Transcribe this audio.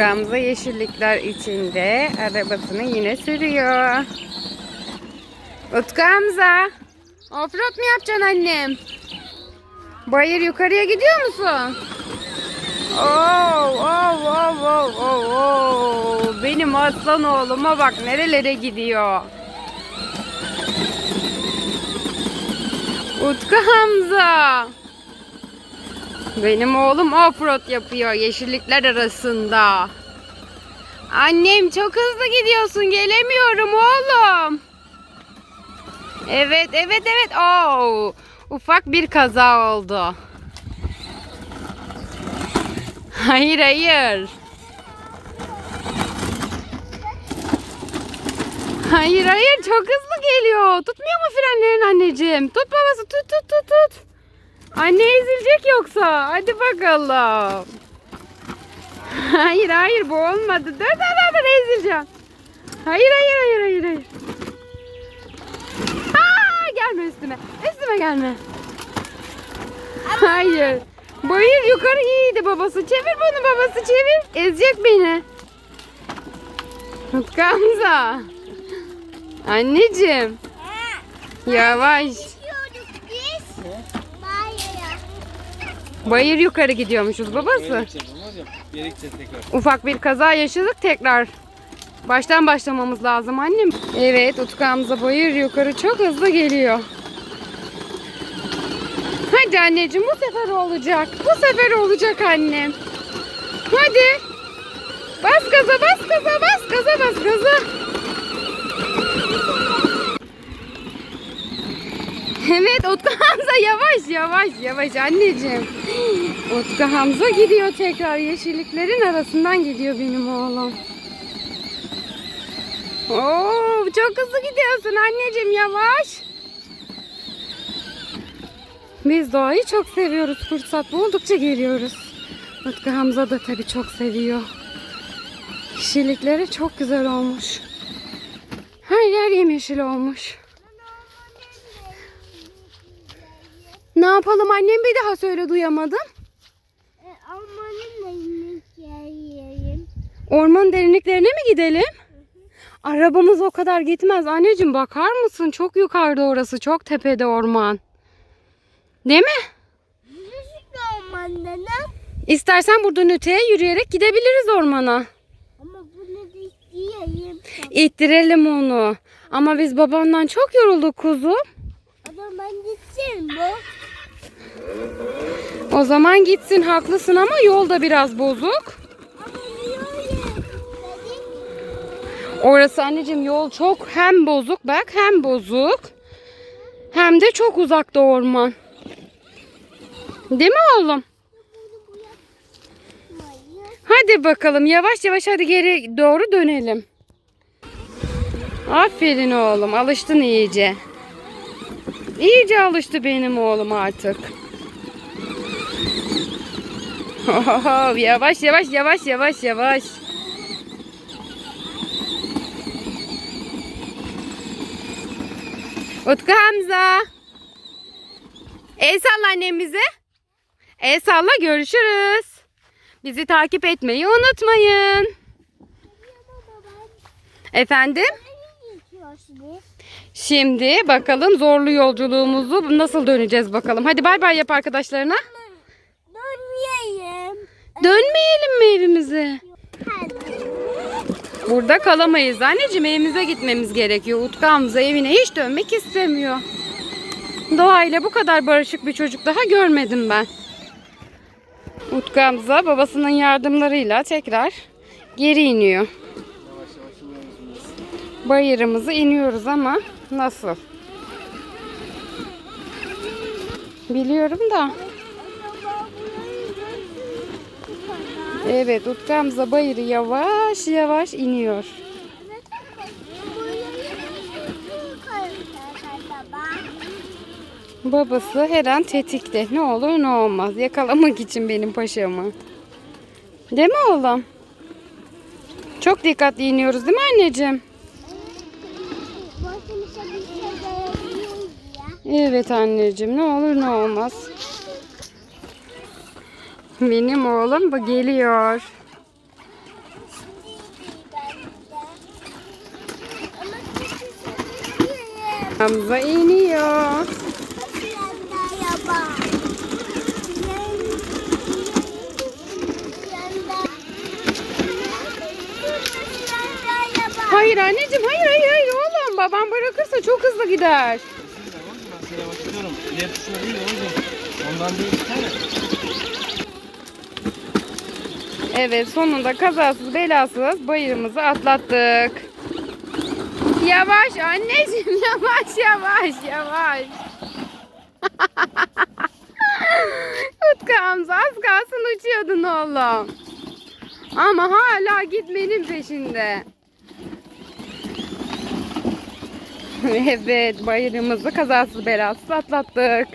Gamze yeşillikler içinde arabasını yine sürüyor. Utku Hamza. Offroad mu yapacaksın annem? Bayır yukarıya gidiyor musun? Oh, oh, oh, oh, oh, oh. Benim aslan oğluma bak nerelere gidiyor. Utku Hamza. Benim oğlum offroad yapıyor yeşillikler arasında. Annem çok hızlı gidiyorsun gelemiyorum oğlum. Evet evet evet. Oo, ufak bir kaza oldu. Hayır hayır. Hayır hayır çok hızlı geliyor. Tutmuyor mu frenlerin anneciğim? Tut babası tut tut tut tut. Anne ezilecek yoksa. Hadi bakalım. Hayır hayır bu olmadı. Dur dur dur ezileceğim. Hayır hayır hayır hayır hayır. Aa, gelme üstüme. Üstüme gelme. Hayır. Bayır yukarı iyiydi babası. Çevir bunu babası çevir. Ezecek beni. Hamza. Anneciğim. Yavaş. Bayır yukarı gidiyormuşuz babası. Geri gideceğiz tekrar. Ufak bir kaza yaşadık tekrar. Baştan başlamamız lazım annem. Evet Utku Hamza bayır yukarı çok hızlı geliyor. Hadi anneciğim bu sefer olacak. Bu sefer olacak annem. Hadi. Bas gaza bas gaza bas gaza bas gaza. Evet Utku Hamza yavaş yavaş yavaş anneciğim. Utku Hamza gidiyor tekrar yeşilliklerin arasından gidiyor benim oğlum. Oo, çok hızlı gidiyorsun anneciğim yavaş. Biz doğayı çok seviyoruz. Fırsat buldukça geliyoruz. Utku Hamza da tabii çok seviyor. Yeşillikleri çok güzel olmuş. Her yer yemyeşil olmuş. Ne yapalım annem bir daha söyle duyamadım. Ormanın derinliklerine mi gidelim? Arabamız o kadar gitmez. Anneciğim bakar mısın? Çok yukarıda orası. Çok tepede orman. Değil mi? Müzik ormanda ne? İstersen buradan öteye yürüyerek gidebiliriz ormana. Ama bunu da yiyeyim. İttirelim onu. Ama biz babandan çok yorulduk kuzu. Ama ben gitsin bu. O zaman gitsin haklısın ama yol da biraz bozuk. Ama yiyeyim. Orası anneciğim yol çok hem bozuk bak hem bozuk. Hem de çok uzakta orman. Değil mi oğlum? Hadi bakalım yavaş yavaş hadi geri doğru dönelim. Aferin oğlum alıştın iyice. İyice alıştı benim oğlum artık. Oho, yavaş yavaş yavaş yavaş yavaş. Utku Hamza. El salla annemize. El salla görüşürüz. Bizi takip etmeyi unutmayın. Efendim? Şimdi bakalım zorlu yolculuğumuzu nasıl döneceğiz bakalım. Hadi bay bay yap arkadaşlarına. Dönmeyeyim. Dönmeyelim mi evimize? Burada kalamayız anneciğim evimize gitmemiz gerekiyor. Utku Hamza evine hiç dönmek istemiyor. Doğayla bu kadar barışık bir çocuk daha görmedim ben. Utku Hamza babasının yardımlarıyla tekrar geri iniyor. Bayırımızı iniyoruz ama nasıl? Biliyorum da. Evet Utku Hamza bayırı yavaş yavaş iniyor. Babası her an tetikte. Ne olur ne olmaz. Yakalamak için benim paşamı. Değil mi oğlum? Çok dikkatli iniyoruz değil mi anneciğim? Evet anneciğim ne olur ne olmaz. Benim oğlum bu geliyor. Hamza iniyor. Hayır anneciğim hayır hayır hayır oğlum babam bırakırsa çok hızlı gider. Ondan değil. Evet sonunda kazasız belasız bayırımızı atlattık. Yavaş anneciğim yavaş yavaş yavaş. Utku Hamza az kalsın uçuyordun oğlum. Ama hala gitmenin peşinde. Evet bayırımızı kazasız belasız atlattık.